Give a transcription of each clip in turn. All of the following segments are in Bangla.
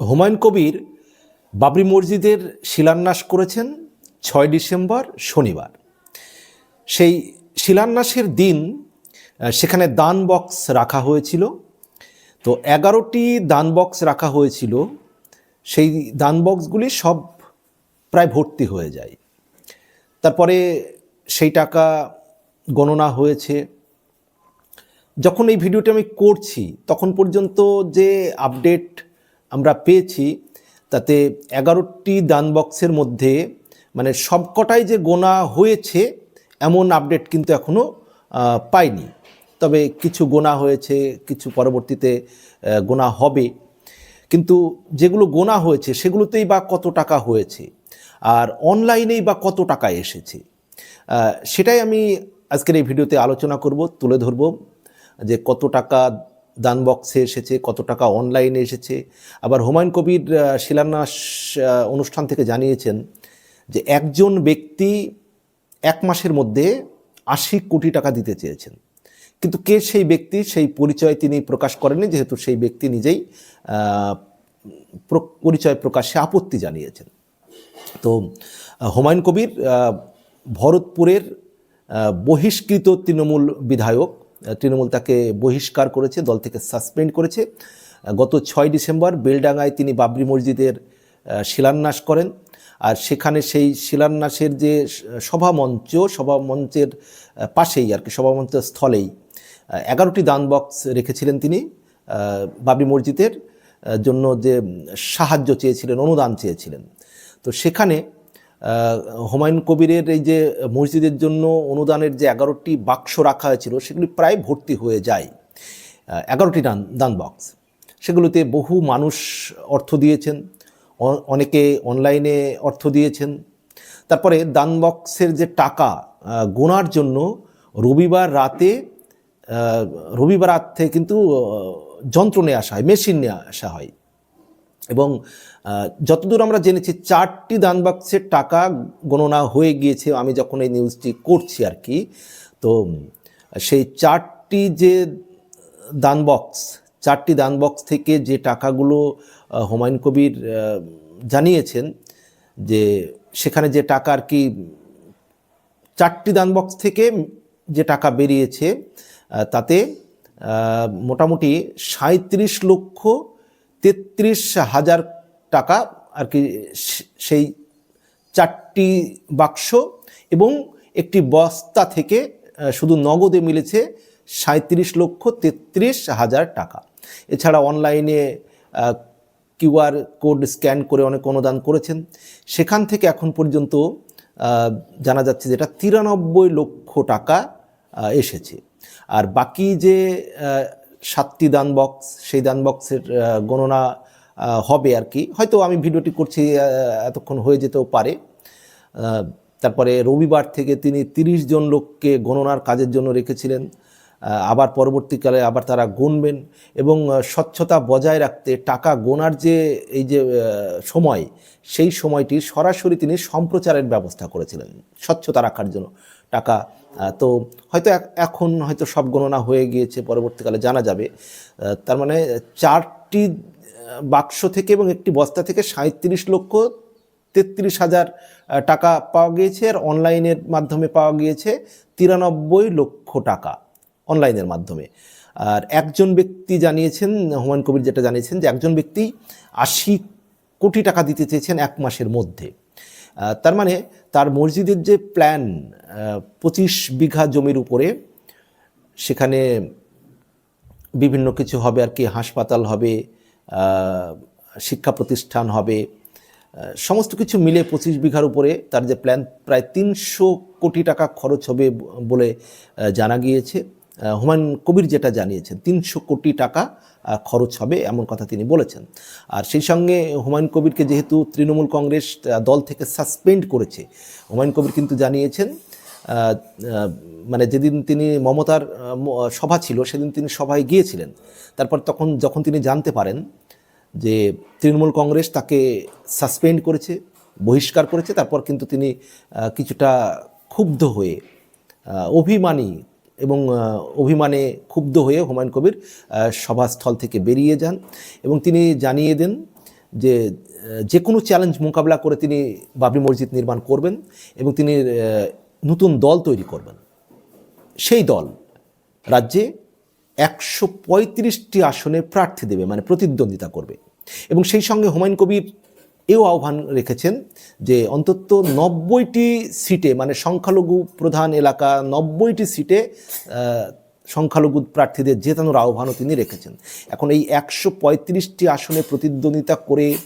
হুমায়ুন কবির বাবরি মসজিদের শিলান্যাস করেছেন ছয় ডিসেম্বর শনিবার। সেই শিলান্যাসের দিন সেখানে দান বক্স রাখা হয়েছিল। তো এগারোটি দান বক্স রাখা হয়েছিল। সেই দান বক্সগুলি সব প্রায় ভর্তি হয়ে যায়। তারপরে সেই টাকা গণনা হয়েছে। যখন এই ভিডিওটি আমি করছি, তখন পর্যন্ত যে আপডেট আমরা পেয়েছি তাতে এগারোটি দান বক্সের মধ্যে মানে সবকটাই যে গোনা হয়েছে, এমন আপডেট কিন্তু এখনও পাইনি। তবে কিছু গোনা হয়েছে, কিছু পরবর্তীতে গোনা হবে। কিন্তু যেগুলো গোনা হয়েছে, সেগুলোতেই বা কত টাকা হয়েছে? আর অনলাইনেই বা কত টাকা এসেছে? সেটাই আমি আজকের এই ভিডিওতে আলোচনা করব, তুলে ধরব যে কত টাকা দান বক্সে এসেছে, কত টাকা অনলাইনে এসেছে। আবার হুমায়ুন কবির শিলান্যাস অনুষ্ঠান থেকে জানিয়েছেন যে একজন ব্যক্তি এক মাসের মধ্যে আশি কোটি টাকা দিতে চেয়েছেন। কিন্তু কে সেই ব্যক্তি, সেই পরিচয় তিনি প্রকাশ করেননি, যেহেতু সেই ব্যক্তি নিজেই পরিচয় প্রকাশে আপত্তি জানিয়েছেন। তো হুমায়ুন কবির ভরতপুরের বহিষ্কৃত তৃণমূল বিধায়ক তৃণমূল তাকে বহিষ্কার করেছে, দল থেকে সাসপেন্ড করেছে। গত ছয় ডিসেম্বর বেলডাঙ্গায় তিনি বাবরি মসজিদের শিলান্যাস করেন। আর সেখানে সেই শিলান্যাসের যে সভামঞ্চ সভামঞ্চের পাশেই আর কি সভামঞ্চ স্থলেই এগারোটি দান বক্স রেখেছিলেন তিনি বাবরি মসজিদের জন্য যে সাহায্য চেয়েছিলেন, অনুদান চেয়েছিলেন। তো সেখানে হুমায়ুন কবিরের এই যে মসজিদের জন্য অনুদানের যে এগারোটি বাক্স রাখা হয়েছিল, সেগুলি প্রায় ভর্তি হয়ে যায়। এগারোটি দান দান বক্স সেগুলোতে বহু মানুষ অর্থ দিয়েছেন অনেকে অনলাইনে অর্থ দিয়েছেন। তারপরে দান বক্সের যে টাকা গোনার জন্য রবিবার রাতে রবিবার রাতে কিন্তু যন্ত্র নিয়ে আসা হয়, মেশিন নিয়ে আসা হয়। এবং যতদূর আমরা জেনেছি, চারটি দান বাক্সের টাকা গণনা হয়ে গিয়েছে আমি যখন এই নিউজটি করছি আর কি। তো, সেই চারটি যে দান বক্স চারটি দান বক্স থেকে যে টাকাগুলো হুমায়ুন কবির জানিয়েছেন যে সেখানে যে টাকা আর কি, চারটি দান বক্স থেকে যে টাকা বেরিয়েছে তাতে মোটামুটি সাঁত্রিশ লক্ষ তেত্রিশ হাজার টাকা আর কি সেই চারটি বাক্স এবং একটি বস্তা থেকে শুধু নগদে মিলেছে সাঁত্রিশ লক্ষ তেত্রিশ হাজার টাকা। এছাড়া অনলাইনে কিউআর কোড স্ক্যান করে অনেক অনুদান করেছেন। সেখান থেকে এখন পর্যন্ত জানা যাচ্ছে যেটা তিরানব্বই লক্ষ টাকা এসেছে। আর বাকি যে সাতটি দান বক্স সেই দান বক্সের গণনা হবে আর কি। হয়তো আমি ভিডিওটি করছি এতক্ষণ হয়ে যেতেও পারে। তারপরে রবিবার থেকে তিনি তিরিশ জন লোককে গণনার কাজের জন্য রেখেছিলেন। আবার পরবর্তীকালে আবার তারা গুনবেন এবং স্বচ্ছতা বজায় রাখতে টাকা গোনার যে, এই যে সময়, সেই সময়টি সরাসরি তিনি সম্প্রচারের ব্যবস্থা করেছিলেন, স্বচ্ছতা রাখার জন্য। টাকা তো হয়তো এখন হয়তো সব গণনা হয়ে গিয়েছে, পরবর্তীকালে জানা যাবে। তার মানে চারটি বাক্স থেকে এবং একটি বস্তা থেকে সাঁত্রিশ লক্ষ তেত্রিশ হাজার টাকা পাওয়া গিয়েছে আর অনলাইনের মাধ্যমে পাওয়া গিয়েছে তিরানব্বই লক্ষ টাকা অনলাইনের মাধ্যমে। আর একজন ব্যক্তি জানিয়েছেন, হুমায়ুন কবির যেটা জানিয়েছেন যে একজন ব্যক্তি আশি কোটি টাকা দিতে চেয়েছেন এক মাসের মধ্যে। তার মানে তার মসজিদের যে প্ল্যান পঁচিশ বিঘা জমির উপরে সেখানে বিভিন্ন কিছু হবে আর কি, হাসপাতাল হবে শিক্ষা প্রতিষ্ঠান হবে সমস্ত কিছু মিলে পঁচিশ বিঘার উপরে তার যে প্ল্যান প্রায় তিনশো কোটি টাকা খরচ হবে বলে জানা গিয়েছে। হুমায়ুন কবির যেটা জানিয়েছেন, তিনশো কোটি টাকা খরচ হবে এমন কথা তিনি বলেছেন। আর সেই সঙ্গে হুমায়ুন কবিরকে যেহেতু তৃণমূল কংগ্রেস দল থেকে সাসপেন্ড করেছে, হুমায়ুন কবির কিন্তু জানিয়েছেন মানে যেদিন তিনি মমতার সভা ছিল, সেদিন তিনি সভায় গিয়েছিলেন। তারপর তখন, যখন তিনি জানতে পারেন যে তৃণমূল কংগ্রেস তাকে সাসপেন্ড করেছে, বহিষ্কার করেছে, তারপর কিন্তু তিনি কিছুটা ক্ষুব্ধ হয়ে অভিমানী এবং অভিমানে ক্ষুব্ধ হয়ে হুমায়ুন কবির সভাস্থল থেকে বেরিয়ে যান এবং তিনি জানিয়ে দেন যে যে কোনো চ্যালেঞ্জ মোকাবিলা করে তিনি বাবরি মসজিদ নির্মাণ করবেন এবং তিনি নতুন দল তৈরি করবেন। সেই দল রাজ্যে একশো পঁয়ত্রিশটি আসনে প্রার্থী দেবে মানে প্রতিদ্বন্দ্বিতা করবে। এবং সেই সঙ্গে হুমায়ুন কবির এও আহ্বান রেখেছেন যে অন্তত নব্বইটি সিটে মানে সংখ্যালঘু প্রধান এলাকা, নব্বইটি সিটে সংখ্যালঘু প্রার্থীদের জেতানোর আহ্বানও তিনি রেখেছেন। এখন এই একশো পঁয়ত্রিশটি আসনে প্রতিদ্বন্দ্বিতা করে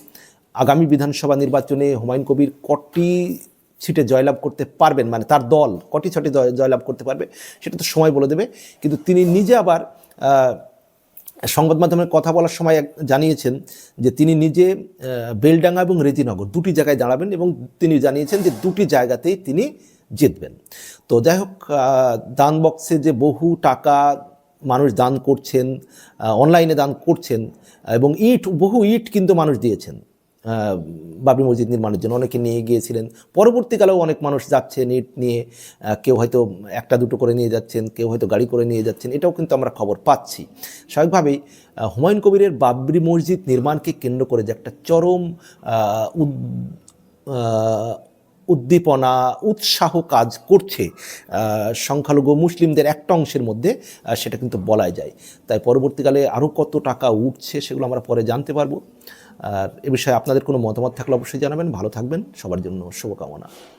আগামী বিধানসভা নির্বাচনে হুমায়ুন কবির কটি সিটে জয়লাভ করতে পারবেন? মানে তার দল কটি ছটি জয়- জয়লাভ করতে পারবে? সেটা তো সময় বলে দেবে। কিন্তু তিনি নিজে আবার সংবাদ মাধ্যমে কথা বলার সময় জানিয়েছেন যে তিনি নিজে বেলডাঙ্গা এবং রেজিনগর দুটি জায়গায় দাঁড়াবেন এবং তিনি জানিয়েছেন যে দুটি জায়গাতেই তিনি জিতবেন। তো যাই হোক দান বক্সে যে বহু টাকা মানুষ দান করছেন অনলাইনে দান করছেন, এবং ইট, বহু ইট কিন্তু মানুষ দিয়েছেন। বাবরি মসজিদ নির্মাণের জন্য অনেকে নিয়ে গিয়েছিলেন। পরবর্তীকালেও অনেক মানুষ যাচ্ছে নেট নিয়ে কেউ হয়তো একটা দুটো করে নিয়ে যাচ্ছেন, কেউ হয়তো গাড়ি করে নিয়ে যাচ্ছেন, এটাও কিন্তু আমরা খবর পাচ্ছি। স্বাভাবিকভাবেই হুমায়ুন কবিরের বাবরি মসজিদ নির্মাণকে কেন্দ্র করে যে একটা চরম উদ- উদ্দীপনা, উৎসাহ কাজ করছে সংখ্যালঘু মুসলিমদের একটা অংশের মধ্যে সেটা কিন্তু বলাই যায়। তাই পরবর্তীকালে আরও কত টাকা উঠছে সেগুলো আমরা পরে জানতে পারব। আর এ বিষয়ে আপনাদের কোনো মতামত থাকলে অবশ্যই জানাবেন। ভালো থাকবেন। সবার জন্য শুভকামনা।